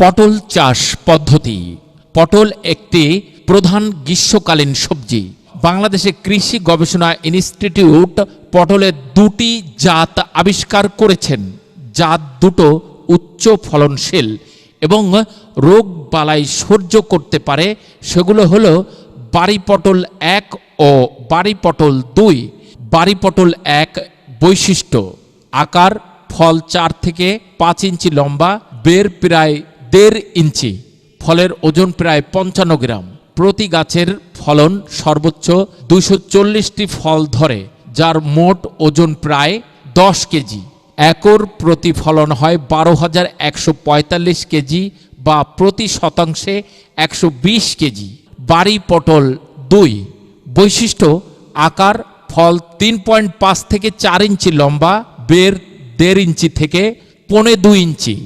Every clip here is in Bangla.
পটল চাষ পদ্ধতি। পটল একটি প্রধান গ্রীষ্মকালীন সবজি। বাংলাদেশে কৃষি গবেষণা ইনস্টিটিউট পটলের দুটি জাত আবিষ্কার করেছেন। জাত দুটো উচ্চ ফলনশীল এবং রোগ বালাই সহ্য করতে পারে। সেগুলো হলো বাড়ি পটল এক ও বাড়ি পটল দুই। বাড়ি পটল এক বৈশিষ্ট্য, আকার, ফল চার থেকে পাঁচ ইঞ্চি লম্বা, বের প্রায় দেড় ইঞ্চি, ফলের ওজন প্রায় পঞ্চান্ন গ্রাম। প্রতি গাছের ফলন সর্বোচ্চ দুইশো চল্লিশটি ফল ধরে, যার মোট ওজন প্রায় দশ কেজি। একর প্রতি ফলন হয় বারো হাজার একশো পঁয়তাল্লিশ কেজি বা প্রতি শতাংশে একশো বিশ কেজি। বাড়ি পটল দুই। বৈশিষ্ট্য, আকার, ফল তিন পয়েন্ট পাঁচ থেকে চার ইঞ্চি লম্বা, বের দেড় ইঞ্চি থেকে পৌনে দুই ইঞ্চি।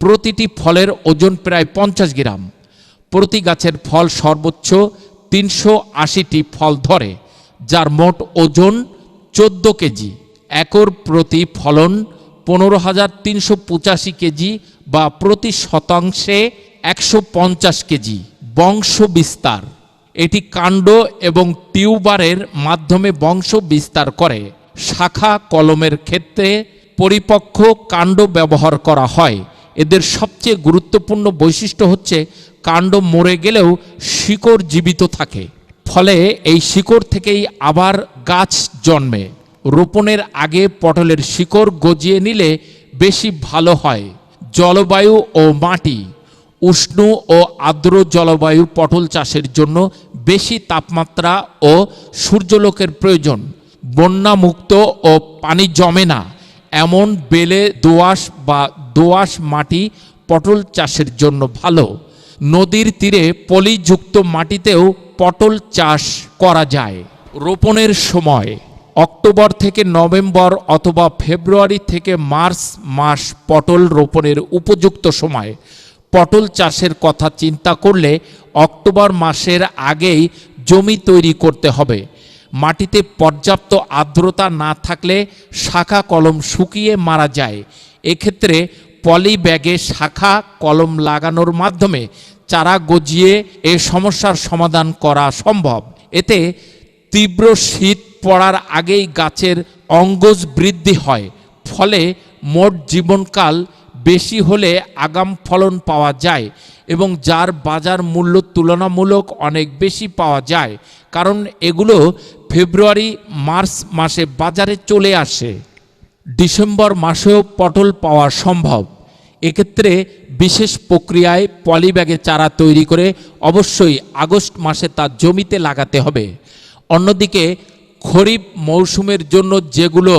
প্রতিটি ফলের ওজন প্রায় পঞ্চাশ গ্রাম। প্রতি গাছের ফল সর্বোচ্চ তিনশো আশিটি ফল ধরে, যার মোট ওজন চোদ্দ কেজি। একর প্রতি ফলন পনেরো হাজার তিনশো পঁচাশি কেজি বা প্রতি শতাংশে একশো পঞ্চাশ কেজি। বংশ বিস্তার এটি কাণ্ড এবং টিউবারের মাধ্যমে বংশ বিস্তার করে। শাখা কলমের ক্ষেত্রে পরিপক্ক কাণ্ড ব্যবহার করা হয়। এদের সবচেয়ে গুরুত্বপূর্ণ বৈশিষ্ট্য হচ্ছে কাণ্ড মরে গেলেও শিকড় জীবিত থাকে। ফলে এই শিকড় থেকেই আবার গাছ জন্মে। রোপণের আগে পটলের শিকড় গজিয়ে নিলে বেশি ভালো হয়। জলবায়ু ও মাটি, উষ্ণ ও আর্দ্র জলবায়ু পটল চাষের জন্য বেশি তাপমাত্রা ও সূর্যলোকের প্রয়োজন। বন্যামুক্ত ও পানি জমে না, এমন বেলে দোআঁশ বা দোআঁশ মাটি পটল চাষের জন্য ভালো। নদীর তীরে পলিযুক্ত মাটিতেও পটল চাষ করা যায়। রোপণের সময়, অক্টোবর থেকে নভেম্বর অথবা ফেব্রুয়ারি থেকে মার্চ মাস পটল রোপণের উপযুক্ত সময়। পটল চাষের কথা চিন্তা করলে অক্টোবর মাসের আগেই জমি তৈরি করতে হবে। মাটিতে পর্যাপ্ত আর্দ্রতা না থাকলে শাখা কলম শুকিয়ে মারা যায়। এক্ষেত্রে পলি ব্যাগে শাখা কলম লাগানোর মাধ্যমে চারা গজিয়ে এ সমস্যার সমাধান করা সম্ভব। এতে তীব্র শীত পড়ার আগেই গাছের অঙ্গজ বৃদ্ধি হয়, ফলে মোট জীবনকাল বেশি হলে আগাম ফলন পাওয়া যায় এবং যার বাজার মূল্য তুলনামূলক অনেক বেশি পাওয়া যায়, কারণ এগুলো ফেব্রুয়ারি মার্চ মাসে বাজারে চলে আসে। ডিসেম্বর মাসেও পটল পাওয়া সম্ভব। এক্ষেত্রে বিশেষ প্রক্রিয়ায় পলিব্যাগে চারা তৈরি করে অবশ্যই আগস্ট মাসে তা জমিতে লাগাতে হবে। অন্যদিকে খরিফ মৌসুমের জন্য যেগুলো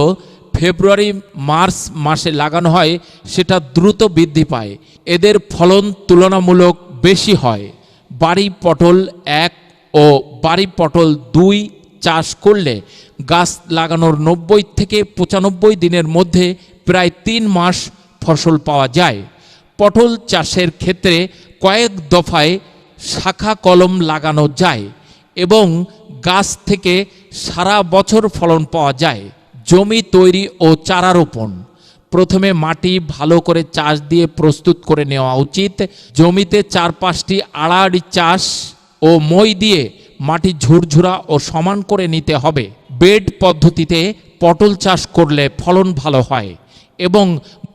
ফেব্রুয়ারি, মার্চ মাসে লাগানো হয়, সেটা দ্রুত বৃদ্ধি পায়। এদের ফলন তুলনামূলক বেশি হয়। বাড়ি পটল এক ও বাড়ি পটল দুই চাষ করলে গাছ লাগানোর নব্বই থেকে পঁচানব্বই দিনের মধ্যে প্রায় তিন মাস ফসল পাওয়া যায়। পটল চাষের ক্ষেত্রে কয়েক দফায় শাখা কলম লাগানো যায় এবং গাছ থেকে সারা বছর ফলন পাওয়া যায়। জমি তৈরি ও চারা রোপণ। প্রথমে মাটি ভালো করে চাষ দিয়ে প্রস্তুত করে নেওয়া উচিত। জমিতে চার পাঁচটি আড়াআড়ি চাষ ও মই দিয়ে মাটি ঝুরঝুরা ও সমান করে নিতে হবে। বেড পদ্ধতিতে পটল চাষ করলে ফলন ভালো হয় এবং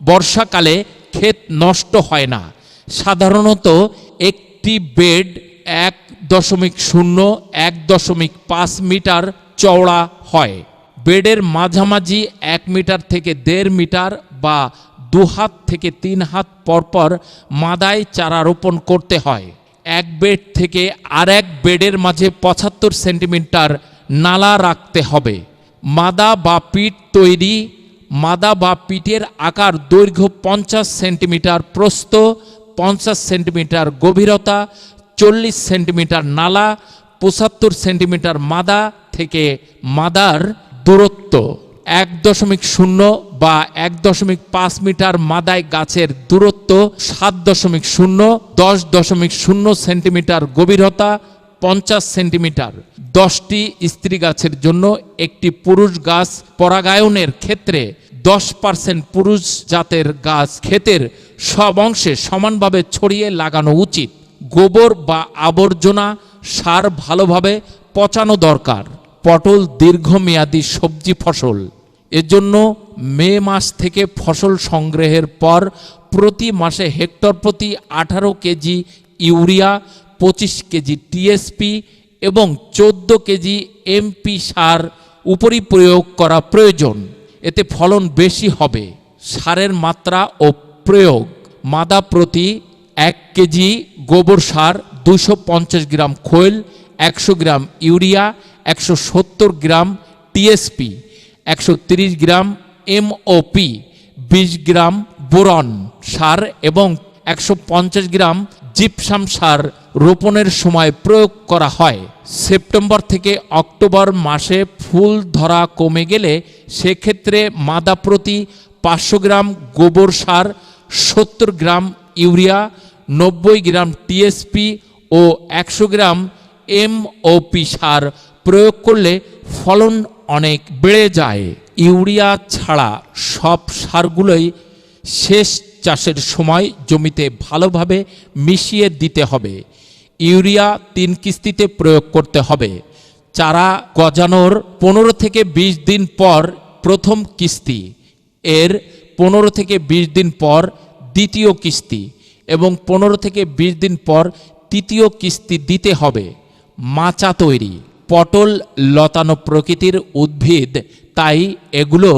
বর্ষাকালে ক্ষেত নষ্ট হয় না। সাধারণত একটি বেড এক দশমিক শূন্য, এক দশমিক পাঁচ মিটার চওড়া হয়। বেডের মাঝামাঝি এক মিটার থেকে দেড় মিটার বা দু হাত থেকে তিন হাত পরপর মাদায় চারা রোপণ করতে হয়। এক বেড থেকে আর এক বেডের মাঝে পঁচাত্তর সেন্টিমিটার নালা রাখতে হবে। মাদা বা পিঠ তৈরি, মাদা বা পিঠের আকার দৈর্ঘ্য পঞ্চাশ সেন্টিমিটার প্রস্থ, পঞ্চাশ সেন্টিমিটার গভীরতা, চল্লিশ সেন্টিমিটার নালা, পঁচাত্তর সেন্টিমিটার মাদা থেকে মাদার দূরত্ব। এক দশমিক শূন্য বা এক দশমিক পাঁচ মিটার মাদায় গাছের দূরত্ব, সাত দশমিক শূন্য, দশ দশমিক শূন্য সেন্টিমিটার গভীরতা পঞ্চাশ সেন্টিমিটার। দশটি স্ত্রী গাছের জন্য একটি পুরুষ গাছ পরাগায়নের ক্ষেত্রে দশ পার্সেন্ট পুরুষ জাতের গাছ ক্ষেতের সব অংশে সমানভাবে ছড়িয়ে লাগানো উচিত। গোবর বা আবর্জনা সার ভালোভাবে পচানো দরকার। পটল দীর্ঘমেয়াদী সবজি ফসল। এজন্য মে মাস থেকে ফসল সংগ্রহের পর প্রতি মাসে হেক্টর প্রতি আঠারো কেজি ইউরিয়া পঁচিশ কেজি টিএসপি এবং চোদ্দ কেজি এমপি সার উপরই প্রয়োগ করা প্রয়োজন। এতে ফলন বেশি হবে। সারের মাত্রা ও প্রয়োগ। মাদা প্রতি এক কেজি গোবর সার দুশো গ্রাম খোল, একশো গ্রাম ইউরিয়া, একশো সত্তর গ্রাম টিএসপি একশো গ্রাম এমওপি বিশ গ্রাম বোরন সার এবং একশো পঞ্চাশ গ্রাম জিপসাম সার রোপণের সময় প্রয়োগ করা হয়। সেপ্টেম্বর থেকে অক্টোবর মাসে ফুল ধরা কমে গেলে সেক্ষেত্রে মাদা প্রতি পাঁচশো গ্রাম গোবর সার, সত্তর গ্রাম ইউরিয়া, নব্বই গ্রাম টিএসপি ও একশো গ্রাম এমওপি সার প্রয়োগ করলে ফলন অনেক বেড়ে যায়। ইউরিয়া ছাড়া সব সারগুলোই শেষ চাষের সময় জমিতে ভালোভাবে মিশিয়ে দিতে হবে। ইউরিয়া তিন কিস্তিতে প্রয়োগ করতে হবে। চারা গজানোর পনেরো থেকে বিশ দিন পর প্রথম কিস্তি, এর পনেরো থেকে বিশ দিন পর দ্বিতীয় কিস্তি এবং পনেরো থেকে বিশ দিন পর তৃতীয় কিস্তি দিতে হবে। মাচা তৈরি, পটল লতানো প্রকৃতির উদ্ভিদ, তাই এগুলো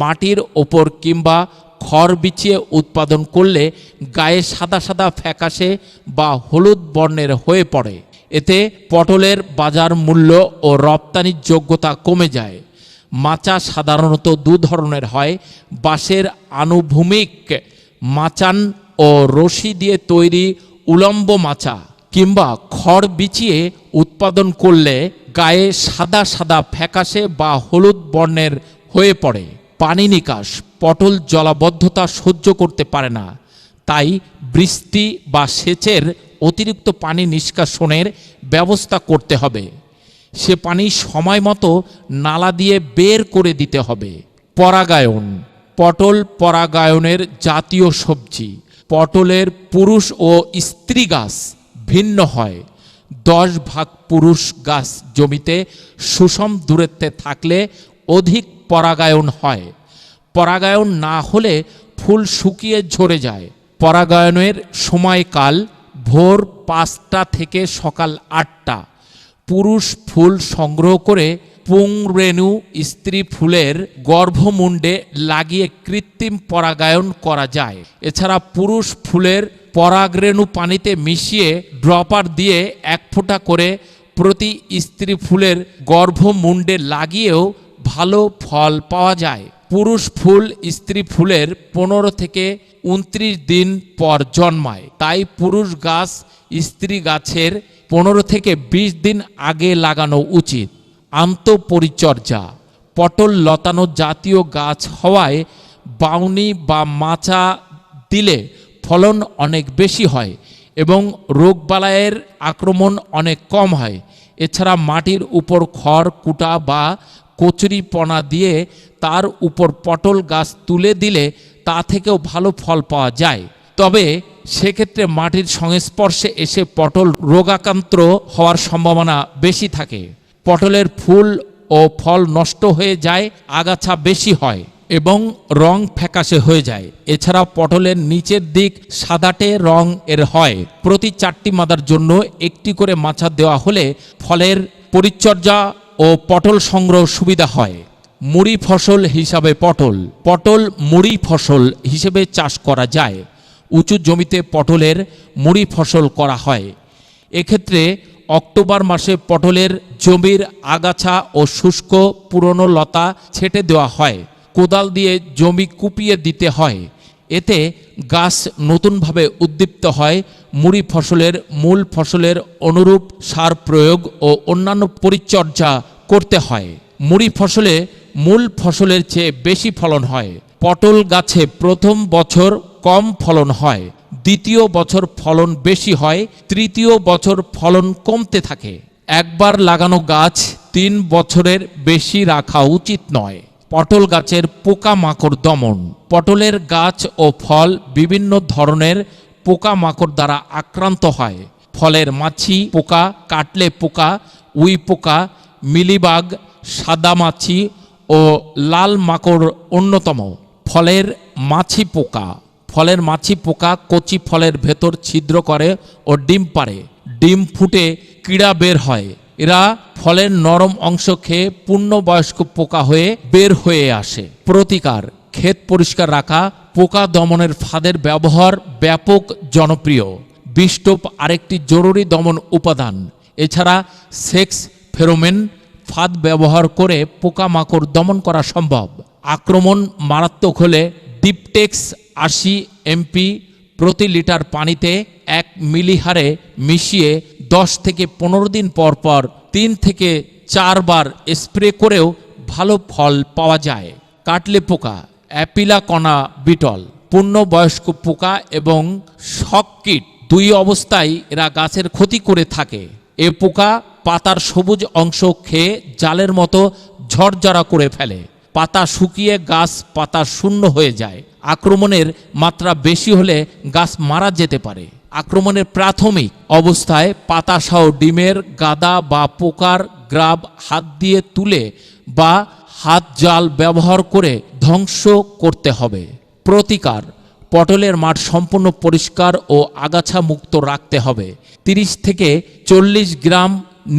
মাটির ওপর কিংবা খড় বিছিয়ে উৎপাদন করলে গায়ে সাদা সাদা ফ্যাকাশে বা হলুদ বর্ণের হয়ে পড়ে। এতে পটলের বাজার মূল্য ও রপ্তানির যোগ্যতা কমে যায়। মাচা সাধারণত দু ধরনের হয়। বাঁশের আনুভূমিক মাচান ও রশি দিয়ে তৈরি উলম্ব মাচা কিংবা খড় বিছিয়ে উৎপাদন করলে গায়ে সাদা সাদা ফ্যাকাশে বা হলুদ বর্ণের হয়ে পড়ে। পানি নিকাশ পটল জলাবদ্ধতা সহ্য করতে পারে না। তাই বৃষ্টি বা সেচের অতিরিক্ত পানি নিষ্কাশনের ব্যবস্থা করতে হবে। সে পানি সময় মতো নালা দিয়ে বের করে দিতে হবে। পরাগায়ন। পটল পরাগায়নের জাতীয় সবজি। পটলের পুরুষ ও স্ত্রী গাছ ভিন্ন হয়। দশ ভাগ পুরুষ গাছ জমিতে সুষম দূরত্বে থাকলে অধিক পরাগায়ন হয়। পরাগায়ন না হলে ফুল শুকিয়ে ঝরে যায়। পরাগায়নের সময়কাল ভোর পাঁচটা থেকে সকাল আটটা। পুরুষ ফুল সংগ্রহ করে পুংরেণু স্ত্রী ফুলের গর্ভমুণ্ডে লাগিয়ে কৃত্রিম পরাগায়ন করা যায়। এছাড়া পুরুষ ফুলের পরাগরেণু পানিতে মিশিয়ে ড্রপার দিয়ে এক ফোঁটা করে প্রতি স্ত্রী ফুলের গর্ভমুণ্ডে লাগিয়েও ভালো ফল পাওয়া যায়। পুরুষ ফুল, স্ত্রী ফুলের পনেরো থেকে উনত্রিশ দিন পর জন্মায়। তাই পুরুষ গাছ, স্ত্রী গাছের পনেরো থেকে বিশ দিন আগে লাগানো উচিত। আন্তঃপরিচর্যা। পটল লতানো জাতীয় গাছ হওয়ায় বাউনি বা মাচা দিলে ফলন অনেক বেশি হয় এবং রোগবালাইয়ের আক্রমণ অনেক কম হয়। এছাড়া মাটির উপর খড়, কুটা বা কচুরিপনা দিয়ে তার উপর পটল গাছ তুলে দিলে তা থেকেও ভালো ফল পাওয়া যায়। তবে সেক্ষেত্রে মাটির সংস্পর্শে এসে পটল রোগাক্রান্ত হওয়ার সম্ভাবনা বেশি থাকে। পটলের ফুল ও ফল নষ্ট হয়ে যায়, আগাছা বেশি হয় এবং রং ফ্যাকাশে হয়ে যায়। এছাড়া পটলের নিচের দিক সাদাটে রং এর হয়। প্রতি চারটি মাদার জন্য একটি করে মাছা দেওয়া হলে ফলের পরিচর্যা ও পটল সংগ্রহ সুবিধা হয়। মুড়ি ফসল হিসাবে পটল পটল মুড়ি ফসল হিসেবে চাষ করা যায়। উঁচু জমিতে পটলের মুড়ি ফসল করা হয়। এক্ষেত্রে অক্টোবর মাসে পটলের জমির আগাছা ও শুষ্ক পুরনো লতা ছেটে দেওয়া হয়। কোদাল দিয়ে জমি কুপিয়ে দিতে হয়। এতে গাছ নতুনভাবে উদ্দীপ্ত হয় মুড়ি ফসলের মূল ফসলের অনুরূপ সার প্রয়োগ ও অন্যান্য পরিচর্যা করতে হয়। মুড়ি ফসলে মূল ফসলের চেয়ে বেশি ফলন হয়। পটল গাছে প্রথম বছর কম ফলন হয়, দ্বিতীয় বছর ফলন বেশি হয়, তৃতীয় বছর ফলন কমতে থাকে। একবার লাগানো গাছ তিন বছরের বেশি রাখা উচিত নয়। পটল গাছের পোকামাকড় দমন। পটলের গাছ ও ফল বিভিন্ন ধরনের পোকামাকড় দ্বারা আক্রান্ত হয়। ফলের মাছি পোকা, কাটলে পোকা, উই পোকা, মিলিবাগ সাদামাছি ও লাল মাকড় অন্যতম। ফলের মাছি পোকা। ফলের মাছি পোকা কচি ফলের ভেতর ছিদ্র করে ও ডিম পারে ডিম ফুটে, কিড়া বের হয়। এরা ফলের নরম অংশ খেয়ে পূর্ণবয়স্ক পোকা হয়ে বের হয়ে আসে। প্রতিকার, ক্ষেত পরিষ্কার রাখা পোকা দমনের ফাঁদের ব্যবহার ব্যাপক জনপ্রিয়। বিষ্টপ আরেকটি জরুরি দমন উপাদান। এছাড়া সেক্স ফেরোমেন ফাঁদ ব্যবহার করে পোকামাকড় দমন করা সম্ভব। আক্রমণ মারাত্মক হলে ডিপটেক্স আশি এমপি প্রতি লিটার পানিতে এক মিলিহারে মিশিয়ে দশ থেকে পনেরো দিন পর পর তিন থেকে চারবার স্প্রে করেও ভালো ফল পাওয়া যায়। কাটলে পোকা। অ্যাপিলা কণা বিটল, পূর্ণবয়স্ক পোকা এবং শক কীট দুই অবস্থায় এরা গাছের ক্ষতি করে থাকে। এ পোকা পাতার সবুজ অংশ খেয়ে জালের মতো ঝরঝরা করে ফেলে। পাতা শুকিয়ে গাছ পাতা শূন্য হয়ে যায়। আক্রমণের মাত্রা বেশি হলে গাছ মারা যেতে পারে। আক্রমণের প্রাথমিক অবস্থায় পাতাসহ ডিমের, গাদা বা পোকার গ্রাব হাত দিয়ে তুলে বা হাত জাল ব্যবহার করে ধ্বংস করতে হবে। প্রতিকার, পটলের মাঠ সম্পূর্ণ পরিষ্কার ও আগাছা মুক্ত রাখতে হবে। 30 থেকে চল্লিশ গ্রাম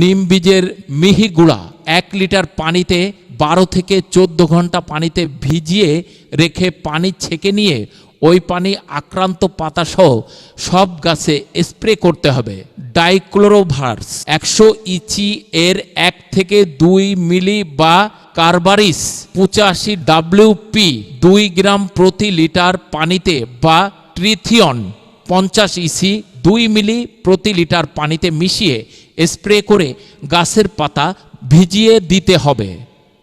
নিম বীজের মিহি গুঁড়া, এক লিটার পানিতে বারো থেকে চোদ্দ ঘণ্টা পানিতে ভিজিয়ে রেখে পানি ছেঁকে নিয়ে ওই পানি আক্রান্ত পাতাসহ সব গাছে স্প্রে করতে হবে। ডাইক্লোরোভার্স একশো ইচি এর এক থেকে দুই মিলি বা কার্বারিস পঁচাশি ডাব্লিউপি দুই গ্রাম প্রতি লিটার পানিতে বা ট্রিথিয়ন পঞ্চাশ ইসি দুই মিলি প্রতি লিটার পানিতে মিশিয়ে স্প্রে করে গাছের পাতা ভিজিয়ে দিতে হবে।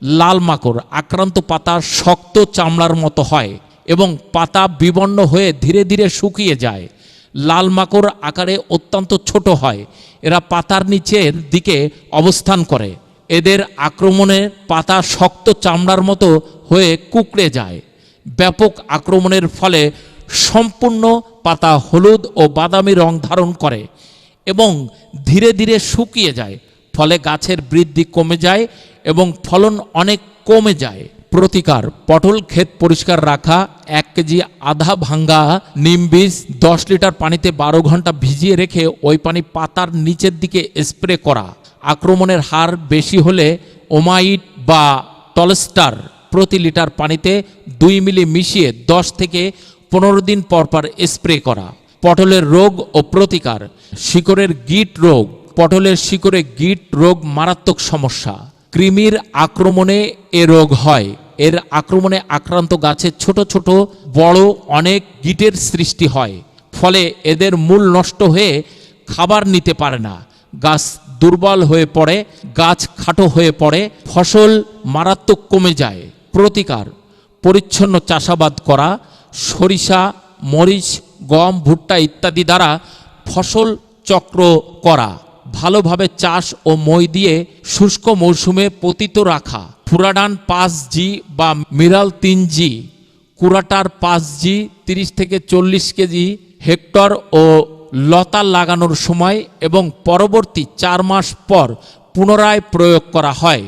লাল মাকড়, আক্রান্ত পাতা শক্ত চামড়ার মতো হয় এবং পাতা বিবর্ণ হয়ে ধীরে ধীরে শুকিয়ে যায়। লাল মাকড় আকারে অত্যন্ত ছোট হয়। এরা পাতার নিচের দিকে অবস্থান করে। এদের আক্রমণে পাতা শক্ত চামড়ার মতো হয়ে কুকড়ে যায়। ব্যাপক আক্রমণের ফলে সম্পূর্ণ পাতা হলুদ ও বাদামি রং ধারণ করে এবং ধীরে ধীরে শুকিয়ে যায়, ফলে গাছের বৃদ্ধি কমে যায় এবং ফলন অনেক কমে যায়। প্রতিকার, পটল ক্ষেত পরিষ্কার রাখা, এক কেজি আধা ভাঙ্গা নিম বীজ, দশ লিটার পানিতে বারো ঘণ্টা ভিজিয়ে রেখে ওই পানি পাতার নিচের দিকে স্প্রে করা। আক্রমণের হার বেশি হলে ওমাইট বা টলস্টার প্রতি লিটার পানিতে দুই মিলি মিশিয়ে দশ থেকে পনেরো দিন পর পর স্প্রে করা। পটলের রোগ ও প্রতিকার। শিকড়ের গিট রোগ। পটলের শিকড়ে গিট রোগ মারাত্মক সমস্যা। কৃমির আক্রমণে এ রোগ হয়। এর আক্রমণে আক্রান্ত গাছে ছোট ছোট বড় অনেক গিটের সৃষ্টি হয়। ফলে এদের মূল নষ্ট হয়ে খাবার নিতে পারে না। গাছ দুর্বল হয়ে পড়ে, গাছ খাটো হয়ে পড়ে, ফসল মারাত্মক কমে যায়। প্রতিকার, পরিচ্ছন্ন চাষাবাদ করা, সরিষা, মরিচ, গম, ভুট্টা ইত্যাদি দ্বারা ফসল চক্র করা, ভালোভাবে চাষ ও মই দিয়ে শুষ্ক মৌসুমে পতিত রাখা ফুরাডান পাঁচ জি বা মিরাল তিন জি, কুরাটার পাঁচ জি, তিরিশ থেকে চল্লিশ কেজি হেক্টর ও লতা লাগানোর সময় এবং পরবর্তী চার মাস পর পুনরায় প্রয়োগ করা হয়।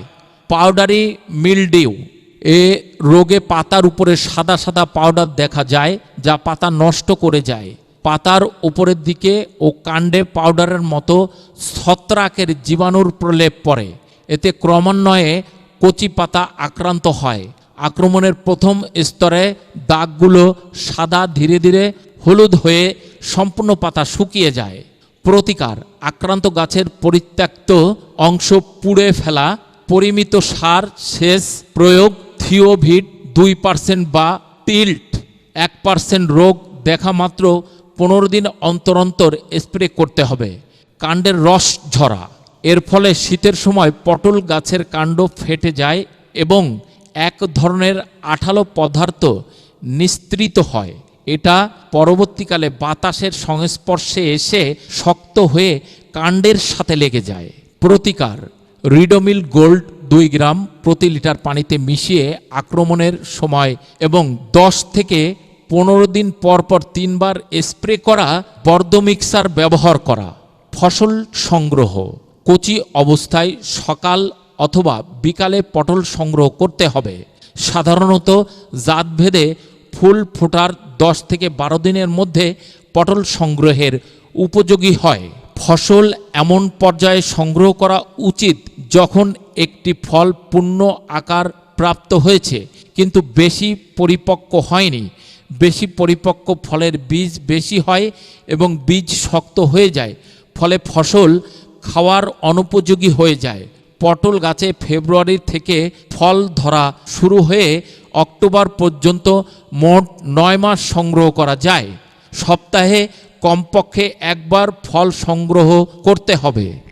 Powdery mildew. এ রোগে পাতার উপরে সাদা সাদা পাউডার দেখা যায়, যা পাতা নষ্ট করে যায়। পাতার উপরের দিকে ও কাণ্ডে পাউডারের মতো ছত্রাকের জীবাণুর প্রলেপ পড়ে। এতে ক্রমান্বয়ে কচি পাতা আক্রান্ত হয়। আক্রমণের প্রথম স্তরে দাগগুলো সাদা ধীরে ধীরে হলুদ হয়ে সম্পূর্ণ পাতা শুকিয়ে যায়। প্রতিকার, আক্রান্ত গাছের পরিত্যক্ত অংশ পুড়ে ফেলা, পরিমিত সার, সেচ, প্রয়োগ থিওভিট দুই পার্সেন্ট বা টিল্ট, এক পার্সেন্ট রোগ দেখা মাত্র পনেরো দিন অন্তর অন্তর স্প্রে করতে হবে। কাণ্ডের রস ঝরা। এর ফলে শীতের সময় পটল গাছের কাণ্ড ফেটে যায় এবং এক ধরনের আঠালো পদার্থ নিস্তৃত হয়। এটা পরবর্তীকালে বাতাসের সংস্পর্শে এসে শক্ত হয়ে কাণ্ডের সাথে লেগে যায়। প্রতিকার, রিডোমিল গোল্ড দুই গ্রাম প্রতি লিটার পানিতে মিশিয়ে আক্রমণের সময় এবং দশ থেকে পনেরো দিন পর পর তিনবার স্প্রে করা বর্দ মিক্সার ব্যবহার করা। ফসল সংগ্রহ, কচি অবস্থায় সকাল অথবা বিকালে পটল সংগ্রহ করতে হবে। সাধারণত জাতভেদে ফুল ফোটার দশ থেকে বারো দিনের মধ্যে পটল সংগ্রহের উপযোগী হয়। ফসল এমন পর্যায়ে সংগ্রহ করা উচিত যখন একটি ফল পূর্ণ আকার প্রাপ্ত হয়েছে, কিন্তু বেশি পরিপক্ক হয়নি। বেশি পরিপক্ক ফলের বীজ বেশি হয় এবং বীজ শক্ত হয়ে যায়, ফলে ফসল খাওয়ার অনুপযোগী হয়ে যায়। পটল গাছে ফেব্রুয়ারি থেকে ফল ধরা শুরু হয়ে অক্টোবর পর্যন্ত মোট নয় মাস সংগ্রহ করা যায়। সপ্তাহে কমপক্ষে একবার ফল সংগ্রহ করতে হবে।